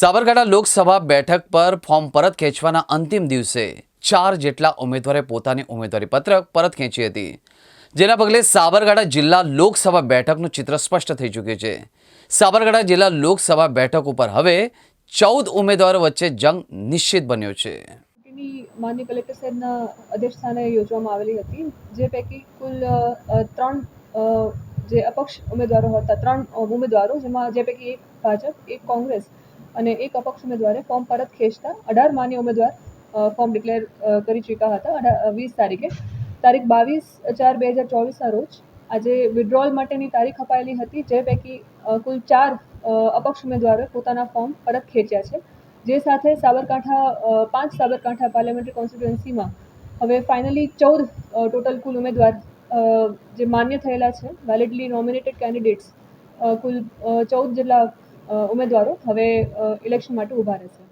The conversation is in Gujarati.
સાબરકાંઠા લોકસભા બેઠક પર ફોર્મ પરત ખેંચવાના અંતિમ દિવસે ચાર જેટલા ઉમેદવારે પોતાની ઉમેદવારી પત્રક પરત ખેંચી હતી. જેના પગલે સાબરકાંઠા જિલ્લા લોકસભા બેઠકનું ચિત્ર સ્પષ્ટ થઈ ચૂક્યું છે. સાબરકાંઠા જિલ્લા લોકસભા બેઠક ઉપર હવે ચૌદ ઉમેદવારો વચ્ચે જંગ નિશ્ચિત બન્યો છે. માન્ય કલેક્ટર સાહેબના અધ્યક્ષસ્થાને યોજવામાં આવેલી હતી, જે પૈકી કુલ ત્રણ જે અપક્ષ ઉમેદવારો હતા, ત્રણ ઉમેદવારો, જેમાં જે પૈકી એક ભાજપ, એક કોંગ્રેસ અને એક અપક્ષ ઉમેદવારે ફોર્મ પરત ખેંચતા અઢાર માન્ય ઉમેદવાર ફોર્મ ડિક્લેર કરી ચૂક્યા હતા વીસ તારીખે. તારીખ બાવીસ ચાર બે હજાર ચોવીસના રોજ આજે વિડ્રોલ માટેની તારીખ અપાયેલી હતી, જે પૈકી કુલ ચાર અપક્ષ ઉમેદવારોએ પોતાના ફોર્મ પરત ખેંચ્યા છે. જે સાથે સાબરકાંઠા પાંચ સાબરકાંઠા પાર્લામેન્ટરી કોન્સ્ટિટ્યુએન્સીમાં હવે ફાઇનલી ચૌદ ટોટલ કુલ ઉમેદવાર જે માન્ય થયેલા છે વેલિડલી નોમિનેટેડ કેન્ડિડેટ્સ કુલ ચૌદ જેટલા ઉમેદવારો હવે ઇલેક્શન માટે ઊભા રહેશે.